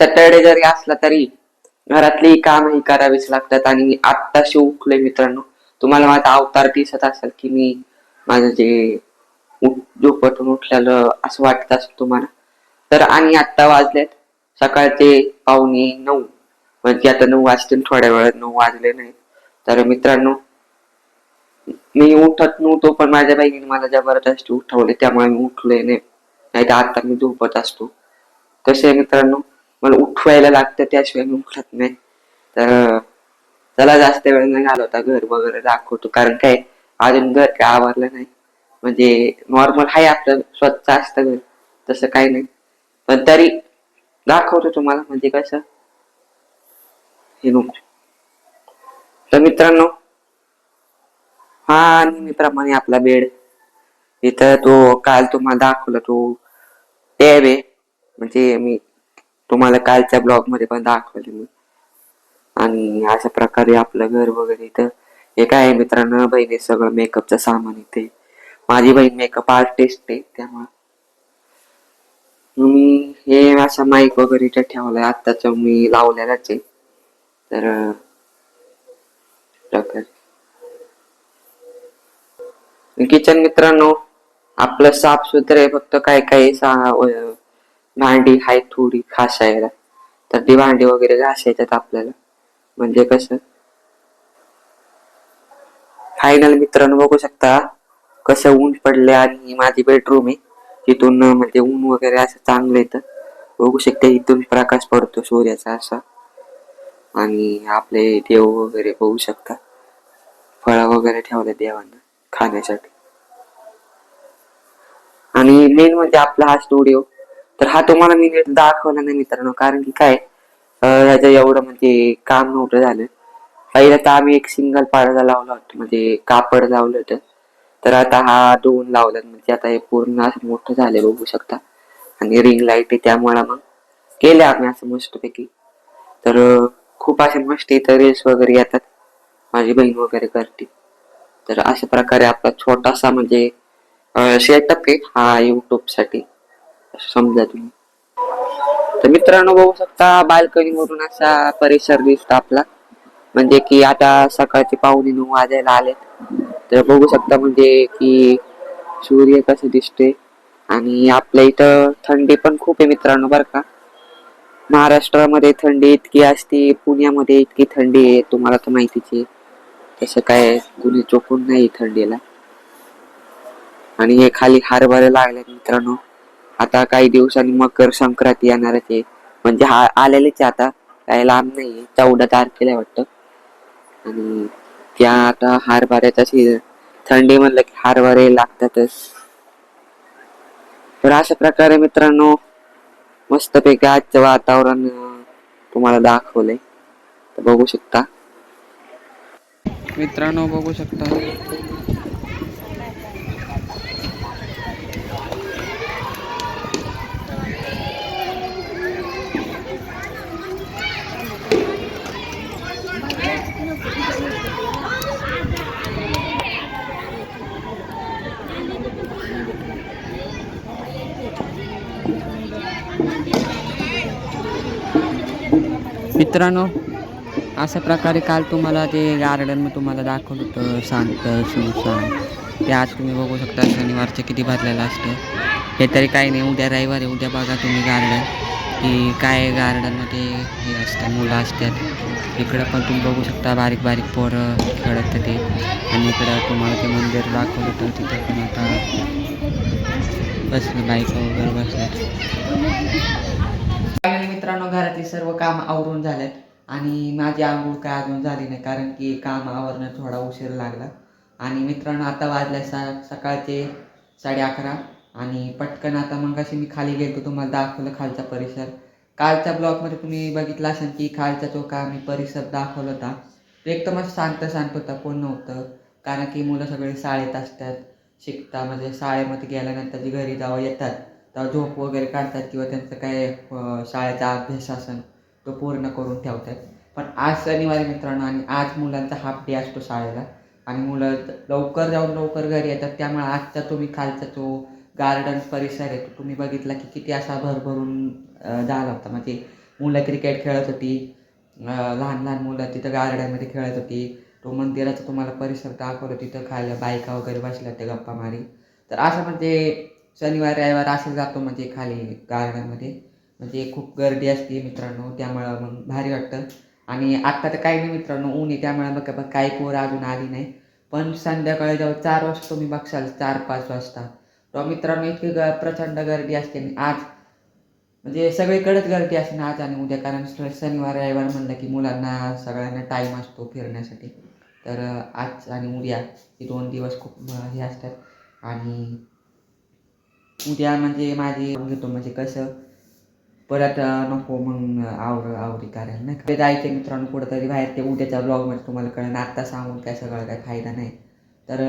Saturday जरी असला तरी घरातली कामही करावीच लागतात आणि आत्ताशी उठलोय मित्रांनो. तुम्हाला माझा अवतार दिसत असेल की मी माझं जे झोपटून उठलेलं असं वाटत असेल तुम्हाला. तर आणि आत्ता वाजलेत. सकाळचे पावणे नऊ. म्हणजे आता नऊ वाजतील थोड्या वेळात नऊ वाजले नाही तर मित्रांनो मी उठत नव्हतो पण माझ्या बहिणीने मला जबरदस्ती उठवले त्यामुळे मी उठलोय नाही. नाही तर आता मी झोपत असतो. कसे मित्रांनो? मला उठवायला लागतं त्याशिवाय मी उठत नाही. तर त्याला जास्त वेळ नाही घालवता घर वगैरे दाखवतो. कारण काय अजून घर काय आवरलं नाही. म्हणजे नॉर्मल आहे आपलं स्वच्छ असतं घर तसं काही नाही. पण तरी दाखवतो तुम्हाला म्हणजे कसं? हे नको तर मित्रांनो हा नेहमीप्रमाणे आपला बेड. इथं तो काल तुम्हाला दाखवला तो टॅब आहे. म्हणजे मी तुम्हाला कालच्या ब्लॉगमध्ये पण दाखवले मी. आणि अशा प्रकारे आपलं घर वगैरे इथं हे काय आहे मित्रांनो बहिणी सगळं मेकअपचं सामान इथे. माझी बहीण मेकअप आर्टिस्ट आहे त्यामुळे. मी हे असं माईक वगैरे इथे ठेवलंय आत्ताच मी लावलेलाच आहे. तर किचन मित्रांनो आपलं साफ सुथरं आहे फक्त काय काय सा भांडी हाय थोडी घासायला. तर ती भांडी वगैरे घासायच्यात आपल्याला. म्हणजे कसं? फायनल मित्रांनो बघू शकता. कसं ऊन पडले आणि माझी बेडरूम आहे. तिथून म्हणजे ऊन वगैरे असं चांगलं येतं. बघू शकता इथून प्रकाश पडतो सूर्याचा असा. आणि आपले देव वगैरे बघू शकता. फळं वगैरे ठेवले देवांना खाण्यासाठी. आणि मेन म्हणजे आपला हा स्टुडिओ तर हा तुम्हाला मी नीट दाखवला नाही मित्रांनो. कारण की काय ह्याचं एवढं म्हणजे काम नव्हतं झालं. पहिला तर आम्ही एक सिंगल पडदा लावला होता म्हणजे कापड लावलं होतं. तर आता हा दोन लावला म्हणजे आता हे पूर्ण असं मोठं झालंय बघू शकता. आणि रिंग लाइट आहे त्यामुळे मग केले आम्ही असं मस्तपैकी. तर खूप असे मस्त इथं रेल्स वगैरे येतात. माझी बहीण वगैरे करते. तर अशा प्रकारे आपला छोटासा म्हणजे सेटअप आहे हा युट्यूबसाठी समजा तुम्ही. तर मित्रांनो बघू शकता बाल्कनी वरून असा परिसर दिसतो आपला. म्हणजे की आता सकाळचे पाहुणे नऊ वाजायला आलेत. तर बघू शकता म्हणजे की सूर्य कसं दिसते आणि आपल्या इथं थंडी पण खूप आहे मित्रांनो बरं का. महाराष्ट्रामध्ये थंडी इतकी असते पुण्यामध्ये इतकी थंडी आहे तुम्हाला तर माहितीच आहे. तसं काय कुणी चोकून नाही थंडीला. आणि हे खाली हरभरे लागले मित्रांनो. आता काही दिवसांनी मकर संक्रांती येणारच आहे म्हणजे हा आलेलेच आहे आता. काही लांब नाही चौदा तारखेला वाटत वाटतं. आणि त्या आता हारभाऱ्याचा सीझन थंडी म्हणलं की हरभरे लागतातच. तर अशा प्रकारे मित्रांनो मस्तपैकी आजचं वातावरण तुम्हाला दाखवलंय. तर बघू शकता. मित्रांनो बघू शकता. मित्रांनो अशा प्रकारे काल तुम्हाला ते गार्डन मी तुम्हाला दाखवलं होतं शांत सुसान ते आज तुम्ही बघू शकता शनिवारचं किती भरलेलं असतं. हे तरी काही नाही उद्या रविवार आहे उद्या बघा तुम्ही गार्डन की काय गार्डनमध्ये हे असतं मुलं असतात. इकडं पण तुम्ही बघू शकता बारीक बारीक पोरं खेळत ते. आणि इकडं तुम्हाला ते मंदिर दाखवलं होतं तिथं पण आता बसलं बाईक वगैरे बसल्या फायनली मित्रांनो घरातली सर्व काम आवरून झालेत. आणि माझी आंघोळ काय अजून झाली नाही कारण की काम आवरणं थोडा उशीर लागला. आणि मित्रांनो आता वाजल्या सा सकाळचे साडे अकरा आणि पटकन आता मग अशी मी खाली गेलो तुम्हाला दाखवलं खालचा परिसर. कालच्या ब्लॉगमध्ये तुम्ही बघितलं असेल की खालचा तो का मी परिसर दाखवला होता तो एकदम असं शांत शांत होता कोण नव्हतं. कारण की मुलं सगळे शाळेत असतात शिकता म्हणजे शाळेमध्ये गेल्यानंतर जे घरी जावं येतात झोप वगैरे काढतात किंवा त्यांचं काय शाळेचा अभ्यास असेल तो पूर्ण करून ठेवतात. पण आज शनिवारी मित्रांनो आणि आज मुलांचा हाफ डे असतो शाळेला आणि मुलं लवकर जाऊन लवकर घरी येतात. त्यामुळे आजचा तुम्ही खालचा तो गार्डन परिसर आहे तो तुम्ही बघितला की किती असा भरभरून झाला होता. म्हणजे मुलं क्रिकेट खेळत होती लहान लहान मुलं तिथं गार्डनमध्ये खेळत होती. तो मंदिराचा तुम्हाला परिसर दाखवलं तिथं खायला बायका वगैरे बसल्या त्या गप्पा मारी. तर असं म्हणजे शनिवार रविवार असं जातो म्हणजे खाली गार्डनमध्ये. म्हणजे खूप गर्दी असते मित्रांनो त्यामुळं मग भारी वाटतं. आणि आत्ता तर काही नाही मित्रांनो ऊन आहे त्यामुळे बघा बघ काही पोरं अजून आली नाही. पण संध्याकाळी जाऊ चार वाजता तुम्ही बघशाल चार पाच वाजता. तर मित्रांनो इतकी ग प्रचंड गर्दी असते आणि आज म्हणजे सगळीकडेच गर्दी असते ना आज आणि उद्या. कारण शनिवार रविवार म्हणलं की मुलांना सगळ्यांना टाईम असतो फिरण्यासाठी. तर आज आणि उद्या हे दोन दिवस खूप हे असतात. आणि उद्या म्हणजे माझी घेतो म्हणजे कसं? परत नको मग आवर आवरी करायला नाही का? जायचे मित्रांनो कुठंतरी बाहेर ते उद्याच्या ब्लॉगमध्ये तुम्हाला कळेल. आत्ता सांगून काय सगळं काय फायदा नाही. तर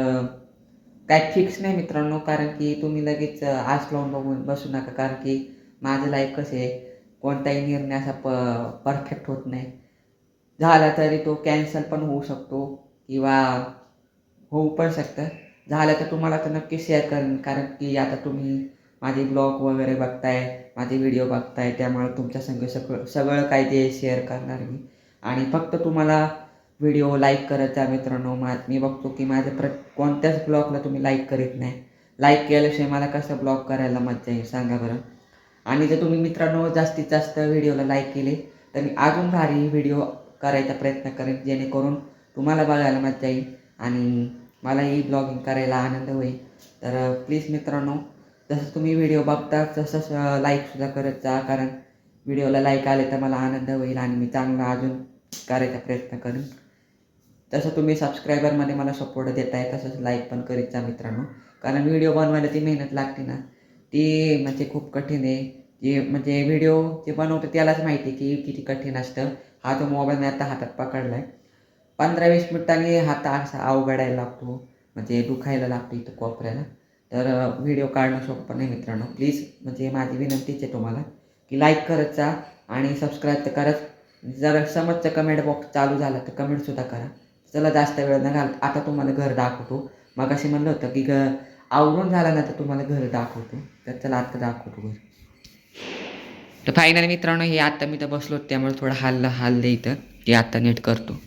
काय फिक्स नाही मित्रांनो कारण की तुम्ही लगेच आज लावून बघून बसू नका. कारण की माझं लाईफ कसं आहे? कोणताही निर्णय असा प परफेक्ट होत नाही. झाला तरी तो कॅन्सल पण होऊ शकतो. किंवा होऊ पण शकतं. झालं तर तुम्हाला तर नक्की शेअर करेन कारण की आता तुम्ही माझे ब्लॉग वगैरे बघताय माझे व्हिडिओ बघताय त्यामुळे तुमच्या संग सगळं सगळं काय ते शेअर करणार मी. आणि फक्त तुम्हाला व्हिडिओ लाईक करत जा मित्रांनो मा मी बघतो की माझ्या प्र कोणत्याच ब्लॉगला तुम्ही लाईक करीत नाही. लाईक केल्याशिवाय मला कसं ब्लॉग करायला मजा येईल सांगा बरं. आणि जर तुम्ही मित्रांनो जास्तीत जास्त व्हिडिओला लाईक केले तर मी अजून भारी व्हिडिओ करायचा प्रयत्न करेन जेणेकरून तुम्हाला बघायला मजा येईल. आणि मलाही ब्लॉगिंग करायला आनंद होईल. तर प्लीज मित्रांनो जसं तुम्ही व्हिडिओ बघता तसंच लाईकसुद्धा करत जा. कारण व्हिडिओला लाईक आले तर मला आनंद होईल आणि मी चांगला अजून करायचा प्रयत्न करेन. तसं तुम्ही सबस्क्रायबरमध्ये मला सपोर्ट देताय तसंच लाईक पण करीत जा मित्रांनो. कारण व्हिडिओ बनवायला ती मेहनत लागते ना. ती म्हणजे खूप कठीण आहे. जे म्हणजे व्हिडिओ जे बनवतो त्यालाच माहिती की किती कठीण असतं. हा जो मोबाईल मी आता हातात पकडला आहे पंधरा वीस मिनिटांनी हात असा अवघडायला लागतो. म्हणजे दुखायला लागतो इथं कोपऱ्याला. तर व्हिडिओ काढणं सोपं नाही मित्रांनो. प्लीज म्हणजे माझी विनंतीच आहे तुम्हाला की लाईक करत जा आणि सबस्क्राईब तर करत. जर समजचं कमेंट बॉक्स चालू झाला तर कमेंटसुद्धा करा. चला जास्त वेळ न घाल आता तुम्हाला घर दाखवतो. मग असे म्हणलं होतं की ग आवरून झाला ना तर तुम्हाला घर दाखवतो. तर चला आता दाखवतो घर. तर फायनल मित्रांनो हे आत्ता मी तर बसलो त्यामुळे थोडं हल्लं हल्लं इथं. ते आत्ता नीट करतो.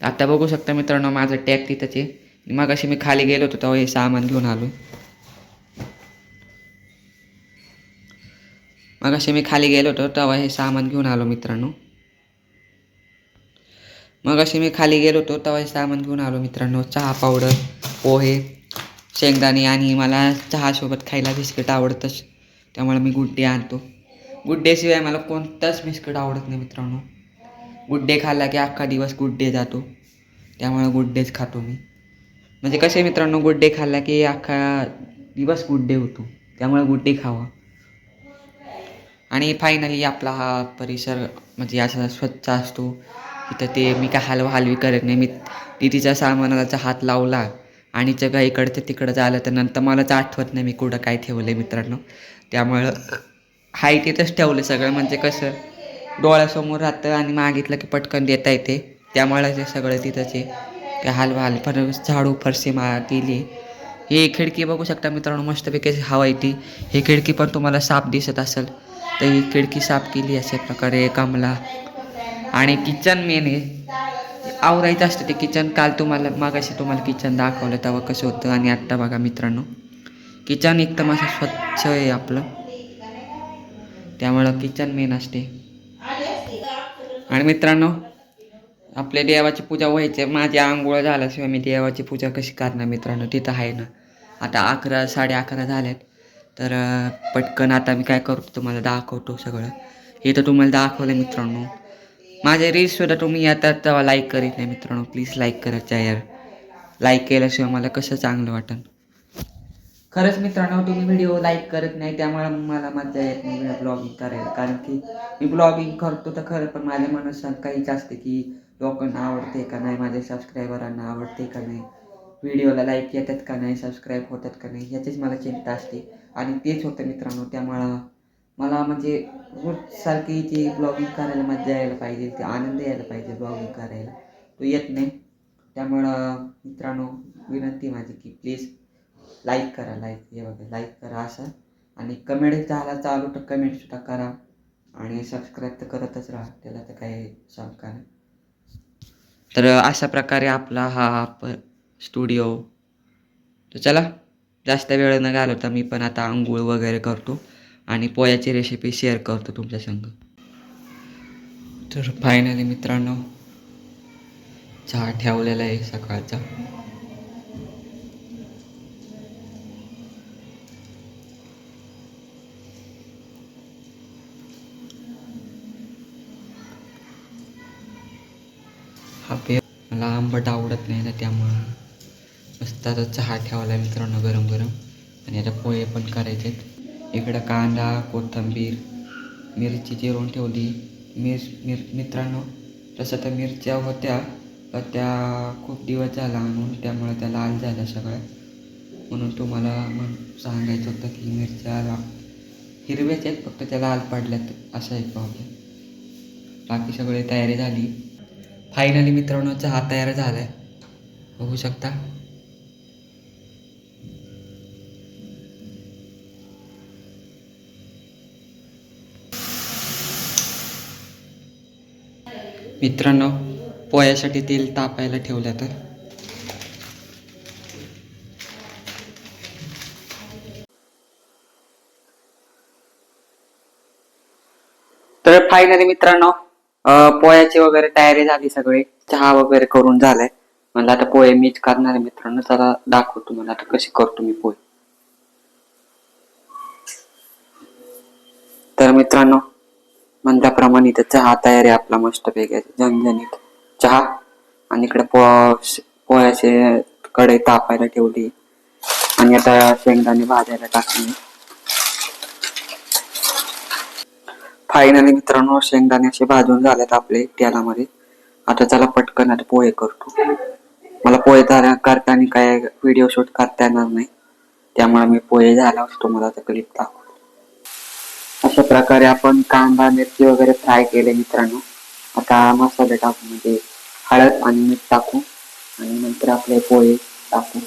आता बघू शकता मित्रांनो माझं टॅग तिथंच आहे. मग अशी मी खाली गेलो होतो तेव्हा हे सामान घेऊन आलो. मग असे मी खाली गेलो होतो तेव्हा हे सामान घेऊन आलो मित्रांनो. मग असे मी खाली गेलो होतो तेव्हा हे सामान घेऊन आलो मित्रांनो. चहा पावडर पोहे शेंगदाणे आणि मला चहासोबत खायला बिस्किट आवडतंच. त्यामुळे मी गुड्डे आणतो. गुड्डेशिवाय मला कोणताच बिस्किट आवडत नाही मित्रांनो. गुड डे खाल्ला की अख्खा दिवस गुड डे जातो. त्यामुळे गुड डेच खातो मी. म्हणजे कसे मित्रांनो गुड डे खाल्ला की अख्खा दिवस गुड डे होतो. त्यामुळे गुड डे खावा. आणि फायनली आपला हा परिसर म्हणजे असा स्वच्छ असतो. तिथं ते मी काय हलवा हलवी करत नाही. मी तिच्या सामानाचा हात लावला आणि जगा इकडचं तिकडं झालं तर नंतर मलाच आठवत नाही मी कुठं काय ठेवलं आहे मित्रांनो. त्यामुळं हाय तिथंच ठेवलं सगळं. म्हणजे कसं डोळ्यासमोर राहतं आणि मागितलं की पटकन देता येते. त्यामुळे ते सगळं तिथंच आहे ते हलवा पण झाडू फरशी मा केली ही खिडकी बघू शकता मित्रांनो मस्तपैकी हवा येते ही खिडकी पण तुम्हाला साफ दिसत असेल. तर ही खिडकी साफ केली अशा प्रकारे कमला. आणि किचन मेन आहे. आवरायचं असतं ते किचन. काल तुम्हाला मागाशी तुम्हाला किचन दाखवलं तेव्हा कसं होतं आणि आत्ता बघा मित्रांनो. किचन एकदम असं स्वच्छ आहे आपलं. त्यामुळं किचन मेन असते. आणि मित्रांनो आपल्या देवाची पूजा व्हायची माझी आंघोळ झाल्याशिवाय मी देवाची पूजा कशी करणार मित्रांनो? तिथं आहे ना. आता अकरा साडे अकरा झाल्यात तर पटकन आता मी काय करतो तुम्हाला दाखवतो सगळं. हे तर तुम्हाला दाखवलं मित्रांनो. माझे रील्ससुद्धा तुम्ही आता तेव्हा लाईक करीत नाही मित्रांनो. प्लीज लाईक करत यार लाईक केल्याशिवाय मला कसं चांगलं वाटेल? खरंच मित्रांनो तुम्ही व्हिडिओ लाईक करत नाही त्यामुळे मग मला मजा येत नाही ब्लॉगिंग करायला. कारण की मी ब्लॉगिंग करतो तर खरं पण माझ्या मनात शंका हीच असते की लोकांना आवडते का नाही माझ्या सबस्क्रायबरांना आवडते का नाही. व्हिडिओला लाईक येतात का नाही सबस्क्राईब होतात का नाही याचीच मला चिंता असते. आणि तेच होतं मित्रांनो त्यामुळं मला म्हणजे रोजसारखी जी ब्लॉगिंग करायला मजा यायला पाहिजे ते आनंद यायला पाहिजे ब्लॉगिंग करायला. तो येत नाही. त्यामुळं मित्रांनो विनंती माझी की प्लीज लाईक करा लाईक हे बघा लाईक करा असं. आणि कमेंट झाला चालू तर कमेंटसुद्धा करा. आणि सबस्क्राईब तर करतच राहा त्याला तर काही सांगा नाही. तर अशा प्रकारे आपला हा प स्टुडिओ तर चला जास्त वेळ न घालवता मी पण आता आंघोळ वगैरे करतो. आणि पोयाची रेसिपी शेअर करतो तुमच्या संग. तर फायनली मित्रांनो चहा ठेवलेला आहे सकाळचा. हा पे मला आंबट आवडत नाही ना त्यामुळं. मस्त आता चहा ठेवायला मित्रांनो गरम गरम. आणि आता पोहे पण करायचे आहेत. इकडं कांदा कोथिंबीर मिरची चिरून ठेवली. मिर मिर मित्रांनो तसं तर मिरच्या होत्या तर त्या खूप दिवस झाला आणून त्यामुळे त्या लाल झाल्या सगळ्या. म्हणून तुम्हाला म्हण सांगायचं होतं की मिरच्या ला हिरव्याच आहेत फक्त त्या लाल पडल्यात. असा एक प्रॉब्लेम बाकी सगळी तयारी झाली. फायनली मित्रांनो चहा तयार झाला आहे बघू शकता. मित्रांनो पोह्यासाठी तेल तापायला ठेवलं तर. तर फायनली मित्रांनो अं, पोह्याची वगैरे तयारी झाली सगळी. चहा वगैरे करून झालाय. म्हणलं आता पोहे मीच करणार आहे मित्रांनो. चला दाखवतो मला आता कशी करतो मी पोहे. तर मित्रांनो म्हणल्याप्रमाणे इथं चहा तयारी आपला मस्त पैकी झणझणीत चहा आणि इकडे पो पोह्याचे कढई तापायला ठेवली. आणि आता शेंगदाणे भाजायला टाकली. फायनली मित्रांनो शेंगदाणे असे भाजून झालेत आपले तेलामध्ये. आता त्याला पटकन आता पोहे करतो. मला पोहे करताना काय व्हिडिओ शूट करता येणार नाही. त्यामुळे मी पोहे झाला तुम्हाला आता क्लिप दाखवतो. अशा प्रकारे आपण कांदा मिरची वगैरे फ्राय केले मित्रांनो. आता मसाले टाकू म्हणजे हळद आणि मीठ टाकू. आणि नंतर आपले पोहे टाकू.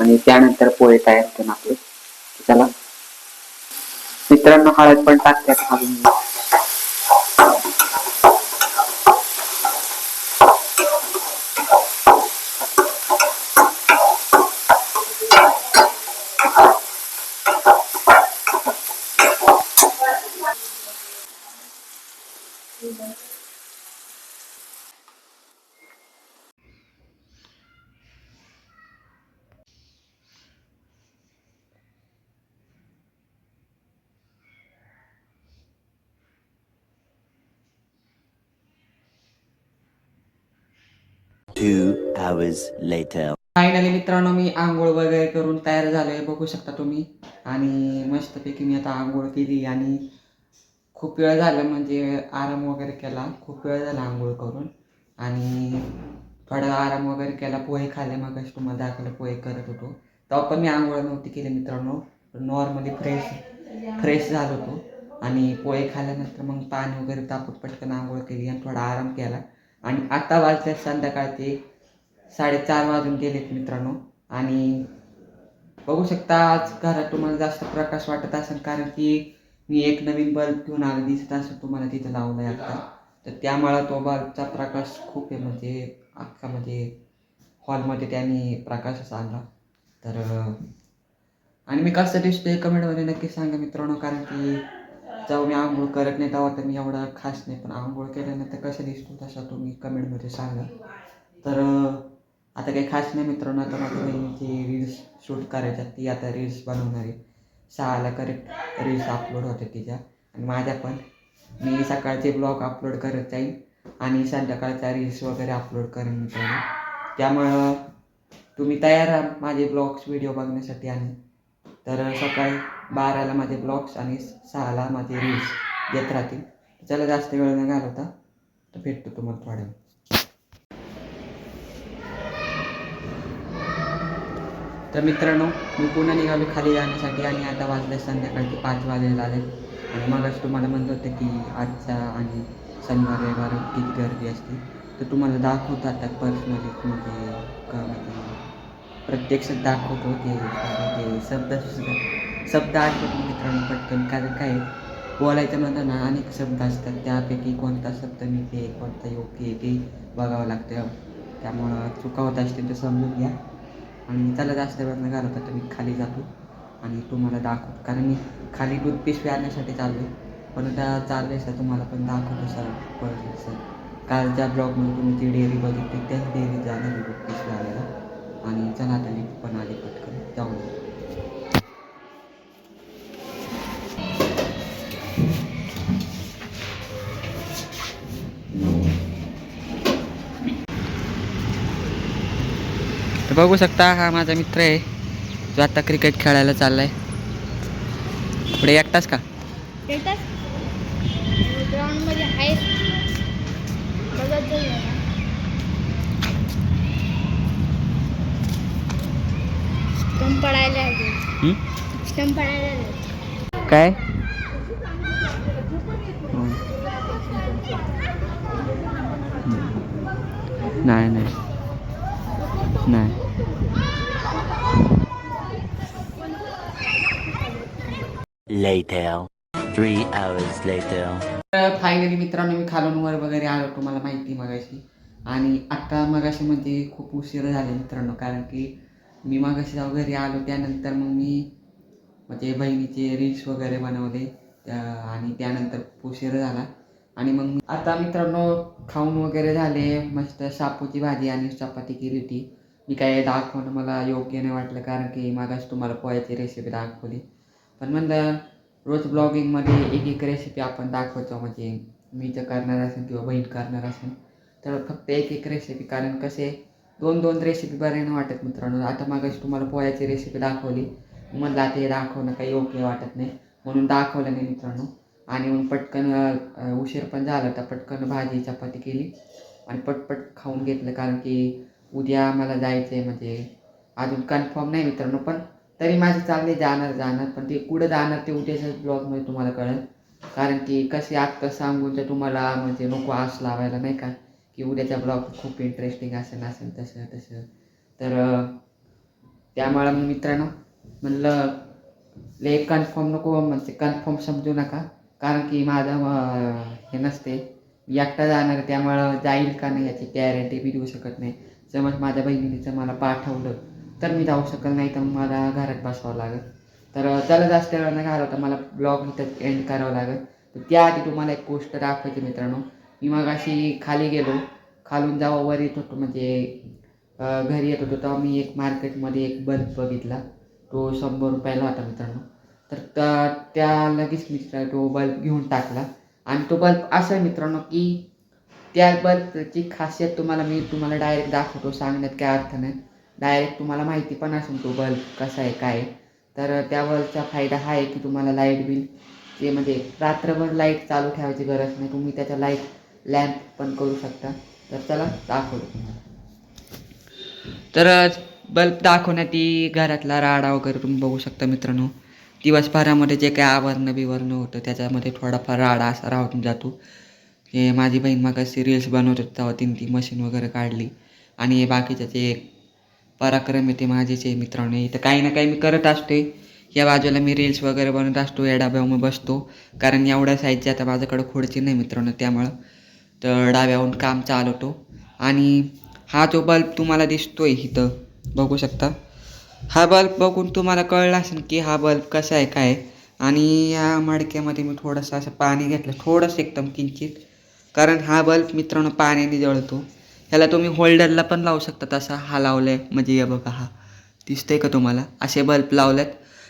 आणि त्यानंतर पोहे तयार होतील आपले चला. मित्रांनो हळद पण टाकतात फायनली मित्रांनो मी आंघोळ वगैरे करून तयार झालोय. बघू शकता तुम्ही. आणि मस्तपैकी मी आता आंघोळ केली आणि खूप वेळ झाला म्हणजे आराम वगैरे केला. खूप वेळ झाला आंघोळ करून. आणि थोडा आराम वगैरे केला. पोहे खाल्ले. मग तुम्हाला दाखवलं पोहे करत होतो. तेव्हा पण मी आंघोळ नव्हती केली मित्रांनो. नॉर्मली फ्रेश फ्रेश झालो होतो. आणि पोहे खाल्ल्यानंतर मग पाणी वगैरे तापत पटकन आंघोळ केली आणि थोडा आराम केला. आणि आता वाजल्या संध्याकाळचे साडेचार वाजून गेलेत मित्रांनो. आणि बघू शकता आज घरात तुम्हाला जास्त प्रकाश वाटत असेल कारण की मी एक नवीन बल्ब घेऊन आला दिसत असेल तुम्हाला तिथं लावलाय आता. तर त्यामुळं तो बल्बचा प्रकाश खूप आहे म्हणजे अख्खा म्हणजे हॉलमध्ये त्याने प्रकाशच आणला. तर आणि मी कसं दिसतोय कमेंटमध्ये नक्की सांगा मित्रांनो कारण की जेव्हा मी आंघोळ करत नाही तेव्हा तर मी एवढा खास नाही पण आंघोळ केल्यानंतर कसं दिसतो तसा तुम्ही कमेंटमध्ये सांगा. तर आता काही खास नाही मित्रांनो आता माझ्या बहिणीची रील्स शूट करायच्या ती आता रील्स बनवणारी सहाला करेक्ट रील्स अपलोड होते तिच्या आणि माझ्या पण. मी सकाळचे ब्लॉग अपलोड करत जाईन आणि संध्याकाळच्या रील्स वगैरे अपलोड करेन मित्रांनो त्यामुळं तुम्ही तयार राहा माझे ब्लॉग्स व्हिडिओ बघण्यासाठी आणि तर सकाळी बाराला माझे ब्लॉग्स आणि सहाला माझे रील्स येत राहतील. चला जास्त वेळ न घालवता तर भेटतो तुम्हाला थोड्या तर मित्रांनो मी पुन्हा निघालो खाली जाण्यासाठी आणि आता वाजले संध्याकाळचे पाच वाजायला आले. आणि मगच तुम्हाला म्हणत होतं की आजचा आणि शनिवार रविवार किती गर्दी असते. तर तुम्हाला दाखवतात त्यात पर्सनली म्हणजे का म्हणजे प्रत्यक्षात दाखवतो ते ते शब्द शब्द आठवत मित्रांनो? पटकन. कारण काय? बोलायचं म्हणलं ना अनेक शब्द असतात. त्यापैकी कोणता शब्द नीट आहे कोणता योग्य आहे ते बघावं लागतं. त्यामुळं चुका होत असतील तर समजून घ्या. आणि चला जास्त वेळ न तर मी खाली जातो. आणि तुम्हाला दाखवतो. कारण मी खाली दूध पिशवी आणण्यासाठी चाललो आहे पण त्या चाललं आहे तुम्हाला पण दाखवतो सर. पळतो सर कालच्या ब्लॉगमध्ये तुम्ही ती डेअरी बघितली त्याच डेअरी जाणार दूध पिशवी आणायला. आणि चला आता मी पण आले पटकन. जाऊन तर बघू शकता हा माझा मित्र आहे जो आता क्रिकेट खेळायला चाललाय. पुढे एकटाच का? ग्राउंडमध्ये आहे बघत जाऊ जरा. स्टंप पडायला आले हं? स्टंप पडायला आले काय? नाही नाही. नाही. Later. Three hours later. तर फायनली मित्रांनो मी खालून वर वगैरे आलो तुम्हाला माहिती मगाशी. आणि आत्ता मगाशी म्हणजे खूप उशीर झाले मित्रांनो कारण की मी मागाशी जेव्हा घरी आलो त्यानंतर मग मी म्हणजे बहिणीचे रील्स वगैरे बनवले आणि त्यानंतर उशीर झाला. आणि मग आता मित्रांनो खाऊन वगैरे झाले मस्त शापूची भाजी आणि चपाती केली होती मी काय दाखवणं मला योग्य नाही वाटलं कारण की मागाशी तुम्हाला पोह्याची रेसिपी दाखवली. पण म्हणलं रोज ब्लॉगिंगमध्ये एक एक रेसिपी आपण दाखवतो म्हणजे मी जर करणार असेल किंवा बहीण करणार असेल तर फक्त एक एक रेसिपी कारण कसे दोन दोन रेसिपी बऱ्या नाही वाटत मित्रांनो. आता मागाशी तुम्हाला पोह्याची रेसिपी दाखवली. म्हणलं आता हे दाखवणं काही योग्य वाटत नाही. म्हणून दाखवलं नाही मित्रांनो. आणि मग पटकन उशीर पण झाला तर पटकन भाजी चपाती केली. आणि पटपट खाऊन घेतलं. कारण की उद्या मला जायचं आहे म्हणजे अजून कन्फर्म नाही मित्रांनो. पण तरी माझे चालले जाणार जाणार. पण ते कुठं जाणार ते उद्याच्याच ब्लॉगमध्ये तुम्हाला कळेल. कारण की कसे आत्ता सांगून तर तुम्हाला म्हणजे नको आस लावायला नाही का? की उद्याचा ब्लॉग खूप इंटरेस्टिंग असेल असेल तसं तसं. तर त्यामुळे त्यामुळं मग मित्रांनो म्हणलं ले कन्फर्म नको म्हणजे कन्फर्म समजू नका. कारण की माझं हे नसते. मी एकटा जाणार त्यामुळं जाईल का नाही याची गॅरंटी बी देऊ शकत नाही. समज माझ्या बहिणीचं मला पाठवलं तर मी जाऊ शकत नाही तर मला घरात बसावं लागेल. तर चला जास्त वेळ नाही घालवता मला ब्लॉग इथं एंड करावं लागेल. तर त्याआधी तुम्हाला एक गोष्ट दाखवायची मित्रांनो. मी मग अशी खाली गेलो. खालून जेव्हा वर येत होतो. म्हणजे घरी येत होतो. तेव्हा मी एक मार्केटमध्ये एक बल्ब बघितला. तो शंभर रुपयाला होता मित्रांनो. तर त्या त्या लगेच मित्र तो बल्ब घेऊन टाकला. आणि तो बल्ब असा आहे मित्रांनो की त्या बल्बची खासियत तुम्हाला मी तुम्हाला डायरेक्ट दाखवतो. सांगण्यात काय अर्थ नाही. डायरेक्ट तुम्हाला माहिती पण असेल तो बल्ब कसा आहे काय आहे. तर त्या बल्बचा फायदा हा आहे की तुम्हाला लाइट बिल ते म्हणजे रात्रभर लाइट चालू ठेवायची गरज नाही. तुम्ही त्याच्या लाइट लॅम्प पण करू शकता. तर चला दाखवतो तर बल्ब दाखवण्यात ती घरातला राडा वगैरे तुम्ही बघू शकता मित्रांनो. दिवसभरामध्ये जे काय आवरणं बिवरणं होतं त्याच्यामध्ये थोडाफार राडा असा राहून जातो. हे माझी बहीण मग रील्स बनवत होती तेव्हा तिने ती मशीन वगैरे काढली. आणि हे बाकीचं जे पराक्रम आहे ते माझेच आहे मित्रांनो. इथं काही ना काही मी करत असते या बाजूला मी रील्स वगैरे बनवत असतो या डाब्यावर बसतो. कारण एवढ्या साईजची आता माझ्याकडं खुर्ची नाही मित्रांनो त्यामुळं. तर डाव्याहून काम चालवतो. आणि हा जो बल्ब तुम्हाला दिसतो आहे इथं बघू शकता. हा बल्ब बघून तुम्हाला कळलं असेल की हा बल्ब कसा आहे काय आणि या मडक्यामध्ये मी थोडंसं असं पाणी घेतलं थोडंसं एकदम किंचित. कारण हा बल्ब मित्रांनो पाण्याने जळतो. ह्याला तुम्ही होल्डरला पण लावू शकता तसा हा लावलाय. म्हणजे हे बघा हा दिसतंय का तुम्हाला? असे बल्ब लावल्यात.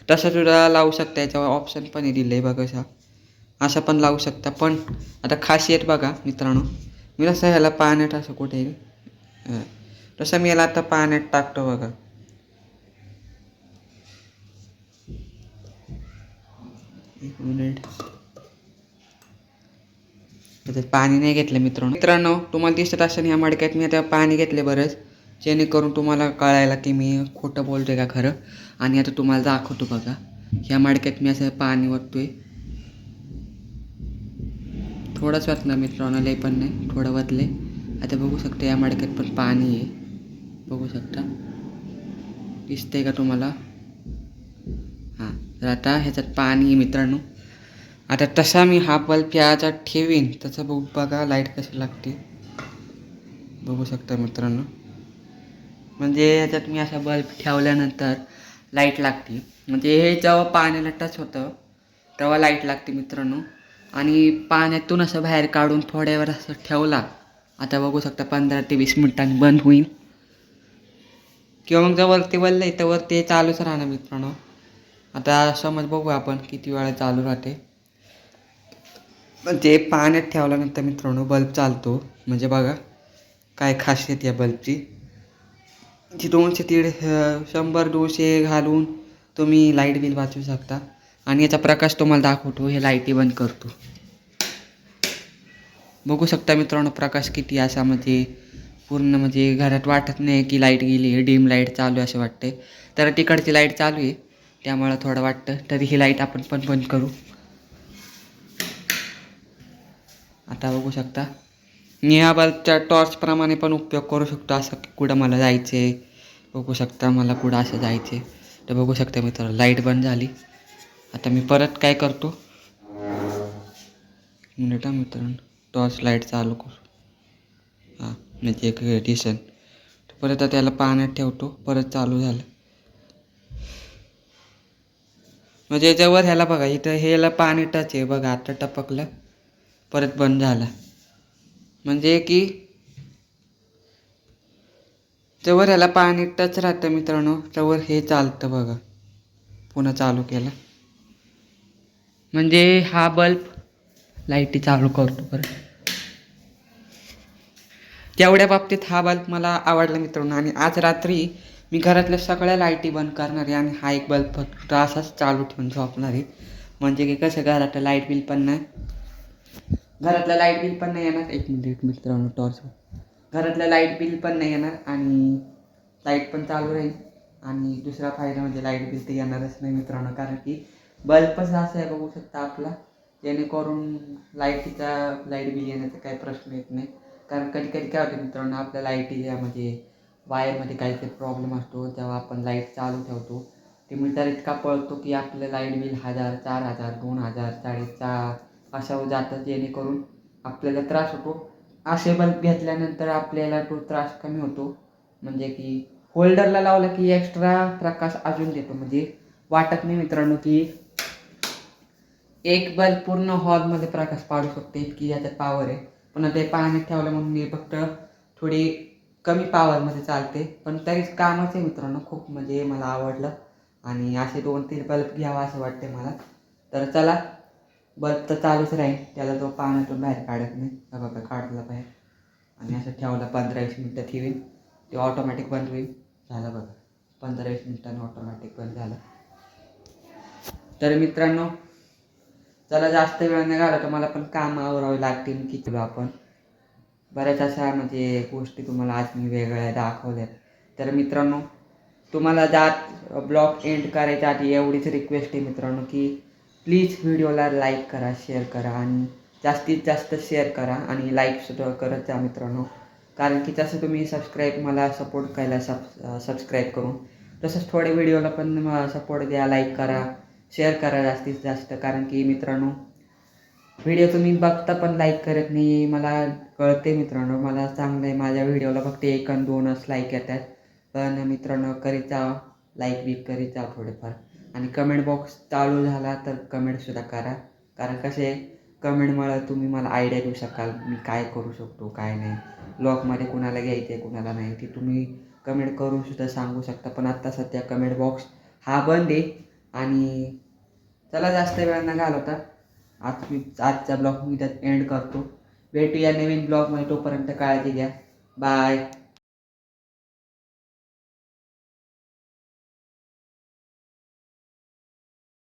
तसं सुद्धा लावू शकता याच्यावर ऑप्शन पण आहे दिलं आहे बघा असा असं पण लावू शकता. पण आता खासियत बघा मित्रांनो मी तसं ह्याला पाण्यात असं कुठे तसं मी याला आता पाण्यात टाकतो बघा. एक मिनिट. त्याच्यात पाणी नाही घेतलं मित्रांनो. मित्रांनो तुम्हाला दिसत असेल ह्या मडक्यात मी आता पाणी घेतले बरंच. जेणेकरून तुम्हाला कळायला की मी खोटं बोलतोय का खरं? आणि आता तुम्हाला दाखवतो बघा. ह्या मडक्यात मी असं पाणी ओततोय. थोडंच वाटलं मित्रांनो लय पण नाही थोडं वाटले आता बघू शकता या मडक्यात पण पाणी आहे. बघू शकता. दिसतंय का तुम्हाला? हां तर आता ह्याच्यात पाणी आहे मित्रांनो. आता तसा मी हा बल्ब याचा ठेवीन. तसं बघू बघा लाइट कशी लागते. बघू शकता मित्रांनो. म्हणजे याच्यात मी असा बल्ब ठेवल्यानंतर लाइट लागते. म्हणजे हे जेव्हा पाण्याला टच होतं तेव्हा लाइट लागते मित्रांनो. आणि पाण्यातून असं बाहेर काढून थोड्या वेळ असं ठेवला. आता बघू शकता पंधरा ते वीस मिनिटांनी बंद होईल. किंवा मग जर वरती वळलं आहे तर वरती चालूच राहणार मित्रांनो. आता समज बघू आपण किती वेळा चालू राहते. पण ते पाण्यात ठेवल्यानंतर मित्रांनो बल्ब चालतो. म्हणजे बघा काय खासियत या बल्बची. जी दोनशे दीड शंभर दोनशे घालून तुम्ही लाइट बिल वाचवू शकता. आणि याचा प्रकाश तुम्हाला दाखवतो हे लाईटी बंद करतो. बघू शकता मित्रांनो प्रकाश किती असा म्हणजे पूर्ण म्हणजे घरात वाटत नाही की लाइट गेली आहे डीम लाइट चालू आहे असं वाटते तर तिकडची लाइट चालू आहे त्यामुळं थोडं वाटतं. तरी ही लाइट आपण पण बंद करू. आता बघू शकता. मी या बल्बच्या टॉर्चप्रमाणे पण उपयोग करू शकतो असं कुठं मला जायचं आहे बघू शकता मला कुठं असं जायचं आहे तर बघू शकता मित्र लाइट बंद झाली. आता मी परत काय करतो? मिनिटा मिनिट मित्रांनो टॉर्च लाइट चालू करू. हां म्हणजे एक दिसन परत आता त्याला पाण्यात ठेवतो परत चालू झालं. म्हणजे याच्यावर ह्याला बघा इथं ह्याला पाणी टच आहे बघा आता टपकलं परत बंद झाला. म्हणजे की जवळ ह्याला पाणी टच राहतं मित्रांनो त्यावर हे चालतं बघा. पुन्हा चालू केलं. म्हणजे हा बल्ब लाईटी चालू करतो परत तेवढ्या बाबतीत हा बल्ब मला आवडला मित्रांनो. आणि आज रात्री मी घरातल्या सगळ्या लाईटी बंद करणार आहे आणि हा एक बल्ब फक्त असाच चालू ठेवून झोपणार आहे. म्हणजे की कसं घरातलं लाइट बिल पण नाही. घरातलं लाइट बिल पण नाही येणार. एक मिनिट एक मित्रांनो टॉर्च घरातलं लाइट बिल पण नाही येणार आणि लाइट पण चालू राहील. आणि दुसरा फायदा म्हणजे लाइट बिल तर येणारच नाही मित्रांनो कारण की बल्बच असं आहे बघू शकता आपला. जेणेकरून लाईटीचा लाइट बिल येण्याचा काही प्रश्न येत नाही. कारण कधी कधी काय होतं मित्रांनो आपल्या लाईटीच्या म्हणजे वायरमध्ये काहीतरी प्रॉब्लेम असतो. जेव्हा आपण लाइट चालू ठेवतो ते मीटर इतका पळतो की आपलं लाइट बिल हजार चार हजार दोन हजार साडेचार अशा जातात. जेणेकरून आपल्याला त्रास होतो. असे बल्ब घेतल्यानंतर आपल्याला तो त्रास कमी होतो. म्हणजे की होल्डरला लावलं की एक्स्ट्रा प्रकाश अजून देतो. म्हणजे वाटत नाही मित्रांनो की एक बल्ब पूर्ण हॉलमध्ये प्रकाश पाडू शकते इतकी याच्यात पॉवर आहे. पण ते पाण्यात ठेवलं म्हणून मी फक्त थोडी कमी पॉवरमध्ये चालते. पण तरी कामच आहे मित्रांनो खूप म्हणजे मला आवडलं. आणि असे दोन तीन बल्ब घ्यावा असं वाटते मला. तर चला बल्ब तर चालूच राहील. त्याला तो पाण्यातून बाहेर काढत नाही. बघा काढला बाहेर. आणि असं ठेवलं पंधरा वीस मिनटं ठेवीन. ते ऑटोमॅटिक बंद होईल. झालं बघा. पंधरा वीस मिनटांनी ऑटोमॅटिक बंद झालं. तर मित्रांनो त्याला जास्त वेळ नाही तर मला पण काम आवरावे लागतील किती आपण. बऱ्याच अशा म्हणजे गोष्टी तुम्हाला आज मी वेगळ्या दाखवल्यात. तर मित्रांनो तुम्हाला जात ब्लॉग एंड करायच्या आधी एवढीच रिक्वेस्ट आहे मित्रांनो की प्लीज व्हिडिओला लाईक करा शेअर करा आणि जास्तीत जास्त शेअर करा आणि लाईकसुद्धा करत जा मित्रांनो. कारण की तसं तुम्ही सबस्क्राईब मला सपोर्ट करायला सब सबस्क्राईब करून तसंच थोडे व्हिडिओला पण सपोर्ट द्या लाईक करा. शेअर करा जास्तीत जास्त. कारण की मित्रांनो व्हिडिओ तुम्ही बघता पण लाईक करत नाही मला कळते मित्रांनो मला चांगलं आहे. माझ्या व्हिडिओला फक्त एक आणि दोनच लाईक येतात. पण मित्रांनो करीत जा. लाईक बी करीत जा थोडेफार. आणि कमेंट बॉक्स चालू झाला तर कमेंटसुद्धा करा. कारण कसे कमेंटमुळे तुम्ही मला आयडिया देऊ शकाल. मी काय करू शकतो काय नाही. ब्लॉगमध्ये कुणाला घ्यायचं आहे कुणाला नाही ते तुम्ही कमेंट करूनसुद्धा सांगू शकता. पण आत्ता सध्या कमेंट बॉक्स हा बंद आहे. आणि चला जास्त वेळ न घालवता आज मी आजचा ब्लॉग मी त्यात एंड करतो. भेटूया नवीन ब्लॉगमध्ये तोपर्यंत काळजी घ्या. बाय